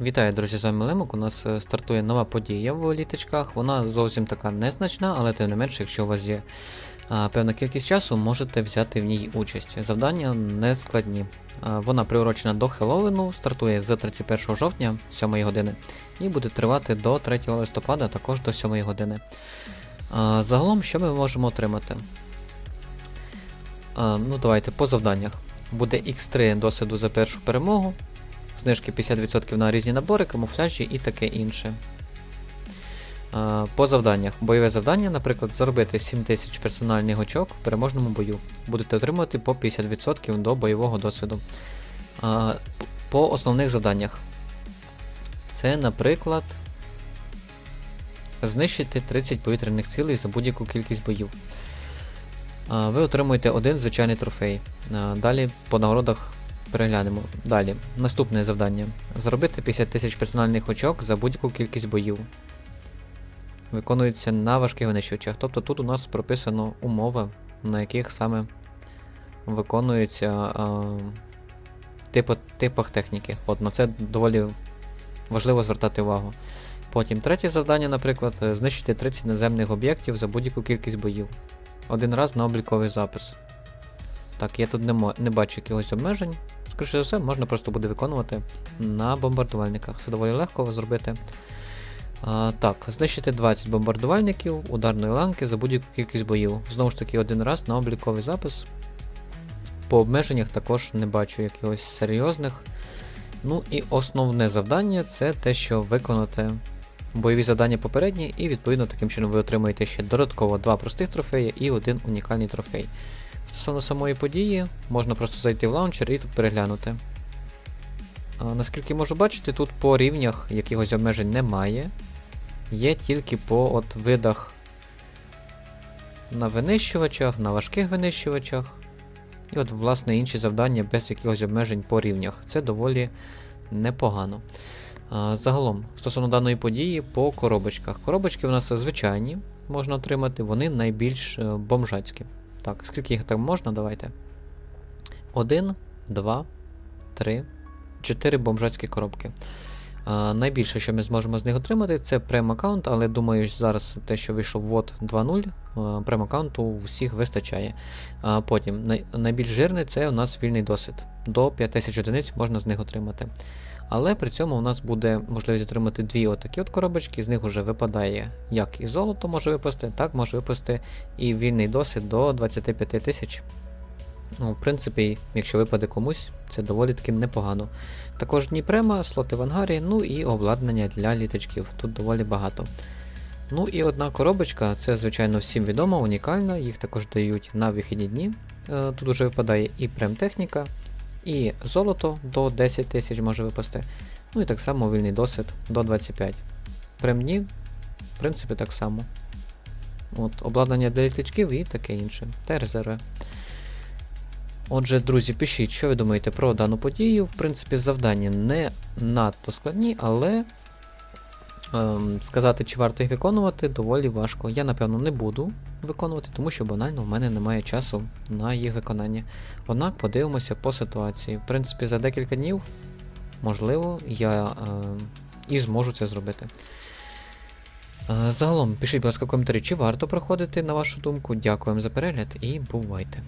Вітаю, друзі, з вами Лемок. У нас е, стартує нова подія в літачках. Вона зовсім така незначна, але тим не менше, якщо у вас є а, певна кількість часу, можете взяти в ній участь. Завдання не складні. А, вона приурочена до Хеллоуіну, стартує з 31 жовтня 7 години і буде тривати до 3 листопада, також до 7 години. А, загалом, що ми можемо отримати? А, ну, давайте по завданнях. Буде X3 досвіду за першу перемогу знижки 50% на різні набори, камуфляжі і таке інше. По завданнях. Бойове завдання, наприклад, заробити 7000 персональних очок в переможному бою. Будете отримувати по 50% до бойового досвіду. По основних завданнях. Це, наприклад, знищити 30 повітряних цілей за будь-яку кількість боїв. Ви отримуєте один звичайний трофей. Далі по нагородах переглянемо. Далі. Наступне завдання. Заробити 50 тисяч персональних очок за будь-яку кількість боїв. Виконується на важких винищувачах. Тобто тут у нас прописано умови, на яких саме виконуються а, типу, типах техніки. От на це доволі важливо звертати увагу. Потім третє завдання, наприклад, е, знищити 30 наземних об'єктів за будь-яку кількість боїв. Один раз на обліковий запис. Так, я тут не, не бачу якихось обмежень. Скоріше за все, можна просто буде виконувати на бомбардувальниках. Це доволі легко зробити. А, так, знищити 20 бомбардувальників ударної ланки за будь-яку кількість боїв. Знову ж таки, один раз на обліковий запис. По обмеженнях також не бачу якихось серйозних. Ну і основне завдання це те, що виконати бойові завдання попередні, і відповідно таким чином ви отримаєте ще додатково два простих трофеї і один унікальний трофей. Стосовно самої події, можна просто зайти в лаунчер і тут переглянути. Наскільки можу бачити, тут по рівнях якихось обмежень немає. Є тільки по от видах на винищувачах, на важких винищувачах. І от, власне, інші завдання без якихось обмежень по рівнях. Це доволі непогано. Загалом, стосовно даної події, по коробочках. Коробочки у нас звичайні можна отримати, вони найбільш е, бомжацькі. Так, скільки їх там можна, давайте. Один, два, три, чотири бомжацькі коробки. Найбільше, що ми зможемо з них отримати, це прем-аккаунт, але думаю, зараз те, що вийшов вот 2.0, е, прем-аккаунту всіх вистачає. Потім най- найбільш жирний це у нас вільний досвід. До 5000 одиниць можна з них отримати. Але при цьому у нас буде можливість отримати дві отакі от коробочки, з них вже випадає як і золото може випасти, так може випасти і вільний досвід до 25 тисяч. Ну, в принципі, якщо випаде комусь, це доволі таки непогано. Також Дніпрема, слоти в ангарі, ну і обладнання для літачків. Тут доволі багато. Ну і одна коробочка, це, звичайно, всім відома, унікальна, їх також дають на вихідні дні. Е, Тут вже випадає і прем-техніка, і золото до 10 тисяч може випасти. Ну і так само вільний досвід до 25. Прем-дні, в принципі, так само. От, обладнання для літачків і таке інше. Та резерви. Отже, друзі, пишіть, що ви думаєте про дану подію. В принципі, завдання не надто складні, але ем, сказати, чи варто їх виконувати, доволі важко. Я, напевно, не буду виконувати, тому що банально в мене немає часу на їх виконання. Однак подивимося по ситуації. В принципі, за декілька днів, можливо, я ем, і зможу це зробити. Е, Загалом, пишіть, будь ласка, в коментарі, чи варто проходити, на вашу думку. Дякую за перегляд і бувайте.